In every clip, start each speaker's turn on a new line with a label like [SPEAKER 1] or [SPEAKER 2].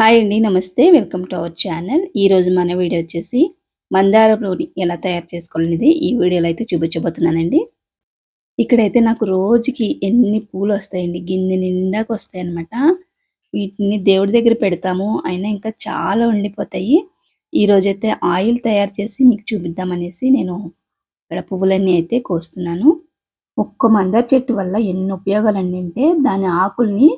[SPEAKER 1] Hi అండి నమస్తే. Welcome to our channel. ఈరోజు మన వీడియో వచ్చేసి మందార పూని ఎలా తయారు చేసుకోవాలనేది ఈ వీడియోలో అయితే చూపించబోతున్నానండి. ఇక్కడైతే నాకు రోజుకి ఎన్ని పూలు వస్తాయండి గిన్నె నిండాకు వస్తాయి అనమాట వీటిని దేవుడి దగ్గర పెడతాము అయినా ఇంకా చాలా ఉండిపోతాయి ఈరోజైతే ఆయిల్ తయారు చేసి మీకు చూపిద్దామనేసి నేను ఇక్కడ పువ్వులన్నీ అయితే కోస్తున్నాను. ఒక్క మందార చెట్టు వల్ల ఎన్ని ఉపయోగాలు అంటే దాని ఆకుల్ని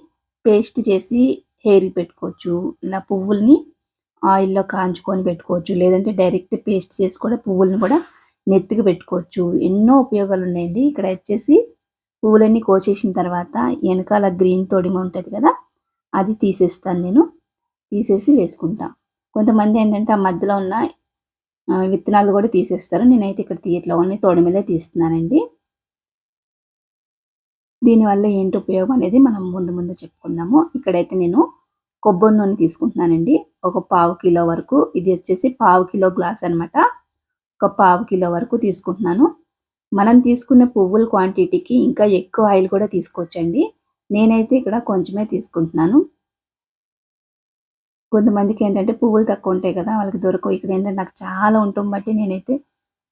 [SPEAKER 1] పేస్ట్ చేసి హెయిర్ పెట్టుకోవచ్చు ఇలా పువ్వుల్ని ఆయిల్లో కాంచుకొని పెట్టుకోవచ్చు లేదంటే డైరెక్ట్ పేస్ట్ చేసి కూడా పువ్వులను కూడా నెత్తికి పెట్టుకోవచ్చు. ఎన్నో ఉపయోగాలు ఉన్నాయండి. ఇక్కడ వచ్చేసి పువ్వులన్నీ కోసేసిన తర్వాత వెనకాల గ్రీన్ తొడిమ ఉంటుంది కదా అది తీసేస్తాను నేను. తీసేసి వేసుకుంటా. కొంతమంది ఏంటంటే ఆ మధ్యలో ఉన్న విత్తనాలు కూడా తీసేస్తారు. నేనైతే ఇక్కడ తీయట్లో ఉన్నాయి తొడిమలే తీస్తున్నానండి. దీనివల్ల ఏంటి ఉపయోగం అనేది మనం ముందు ముందు చెప్పుకుందాము. ఇక్కడైతే నేను కొబ్బరి నూనె తీసుకుంటున్నానండి. ఒక పావు కిలో వరకు. ఇది వచ్చేసి పావు కిలో గ్లాస్ అనమాట ఒక పావు కిలో వరకు తీసుకుంటున్నాను. మనం తీసుకునే పువ్వుల క్వాంటిటీకి ఇంకా ఎక్కువ ఆయిల్ కూడా తీసుకోవచ్చండి. నేనైతే ఇక్కడ కొంచెమే తీసుకుంటున్నాను. కొంతమందికి ఏంటంటే పువ్వులు తక్కువ ఉంటాయి కదా వాళ్ళకి దొరకవు. ఇక్కడ ఏంటంటే నాకు చాలా ఉంటుంది బట్టి నేనైతే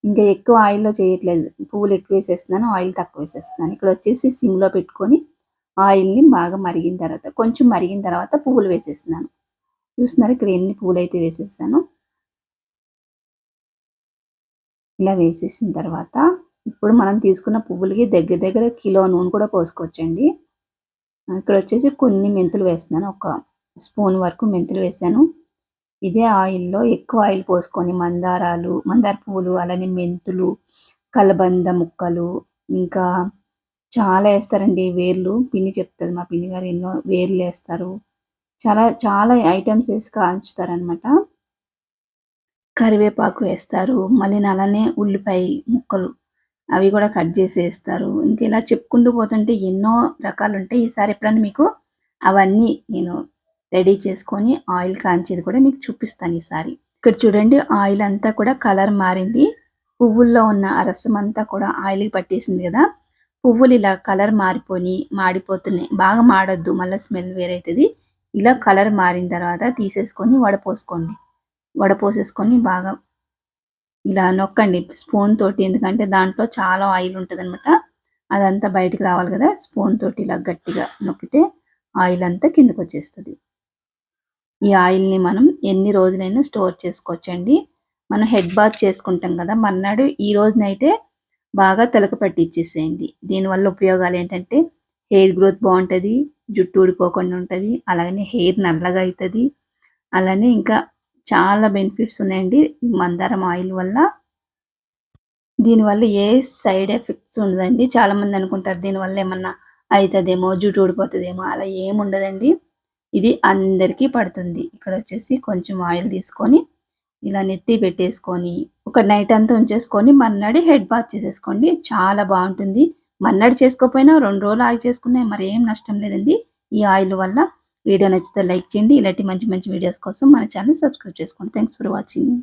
[SPEAKER 1] ఇంకా ఎక్కువ ఆయిల్లో చేయట్లేదు. పువ్వులు ఎక్కువ వేసేస్తున్నాను ఆయిల్ తక్కువ వేసేస్తున్నాను. ఇక్కడ వచ్చేసి సిమ్లో పెట్టుకొని ఆయిల్ని బాగా మరిగిన తర్వాత కొంచెం మరిగిన తర్వాత పువ్వులు వేసేస్తున్నాను. చూస్తున్నారు ఇక్కడ ఎన్ని పువ్వులు అయితే వేసేసాను. ఇలా వేసేసిన తర్వాత ఇప్పుడు మనం తీసుకున్న పువ్వులకి దగ్గర దగ్గర కిలో నూనె కూడా పోసుకోవచ్చండి. ఇక్కడ వచ్చేసి కొన్ని మెంతులు వేస్తున్నాను. ఒక స్పూన్ వరకు మెంతులు వేసాను. ఇదే ఆయిల్లో ఎక్కువ ఆయిల్ పోసుకొని మందారాలు మందార పువ్వులు అలానే మెంతులు కలబంద ముక్కలు ఇంకా చాలా వేస్తారండి వేర్లు. పిన్ని చెప్తుంది మా పిన్ని గారు ఎన్నో వేర్లు వేస్తారు. చాలా చాలా ఐటమ్స్ వేసి కాల్చుతారనమాట కరివేపాకు వేస్తారు మళ్ళీ అలానే ఉల్లిపాయ ముక్కలు అవి కూడా కట్ చేసి వేస్తారు. ఇంకా ఇలా చెప్పుకుంటూ పోతుంటే ఎన్నో రకాలు ఉంటాయి. ఈసారి ఎప్పుడన్నా మీకు అవన్నీ నేను రెడీ చేసుకొని ఆయిల్ కాంచేది కూడా మీకు చూపిస్తాను ఈసారి. ఇక్కడ చూడండి ఆయిల్ అంతా కూడా కలర్ మారింది. పువ్వుల్లో ఉన్న రసం అంతా కూడా ఆయిల్కి పట్టేసింది కదా. పువ్వులు ఇలా కలర్ మారిపోయి మాడిపోతున్నాయి. బాగా మాడొద్దు మళ్ళీ స్మెల్ వేరైతుంది. ఇలా కలర్ మారిన తర్వాత తీసేసుకొని వడపోసుకోండి వడపోసేసుకొని బాగా ఇలా నొక్కండి స్పూన్ తోటి ఎందుకంటే దాంట్లో చాలా ఆయిల్ ఉంటుంది అనమాట అదంతా బయటికి రావాలి కదా స్పూన్ తోటి ఇలా గట్టిగా నొక్కితే ఆయిల్ అంతా కిందకు వచ్చేస్తుంది ఈ ఆయిల్ని మనం ఎన్ని రోజులైనా స్టోర్ చేసుకోవచ్చండి. మనం హెడ్ బాత్ చేసుకుంటాం కదా మర్నాడు ఈ రోజునైతే బాగా తలకు పట్టించేసేయండి దీనివల్ల ఉపయోగాలు ఏంటంటే హెయిర్ గ్రోత్ బాగుంటుంది జుట్టు ఊడిపోకుండా ఉంటుంది అలాగనే హెయిర్ నల్లగా అవుతుంది అలానే ఇంకా చాలా బెనిఫిట్స్ ఉన్నాయండి మందారం ఆయిల్ వల్ల. దీనివల్ల ఏ సైడ్ ఎఫెక్ట్స్ ఉండదండి. చాలామంది అనుకుంటారు దీనివల్ల ఏమన్నా అవుతుందేమో జుట్టు ఊడిపోతుందేమో అలా ఏముండదండి. ఇది అందరికీ పడుతుంది. ఇక్కడ వచ్చేసి కొంచెం ఆయిల్ తీసుకొని ఇలా నెత్తి పెట్టేసుకొని ఒక నైట్ అంతా ఉంచేసుకొని మన్నాడి హెడ్ బాత్ చేసేసుకోండి. చాలా బాగుంటుంది. మన్నాడు చేసుకోకపోయినా రెండు రోజులు ఆగి చేసుకున్నా మరి ఏం నష్టం లేదండి. ఈ ఆయిల్ వల్ల వీడియో నచ్చితే లైక్ చేయండి. ఇలాంటి మంచి మంచి వీడియోస్ కోసం మన ఛానల్ సబ్స్క్రైబ్ చేసుకోండి. Thanks for watching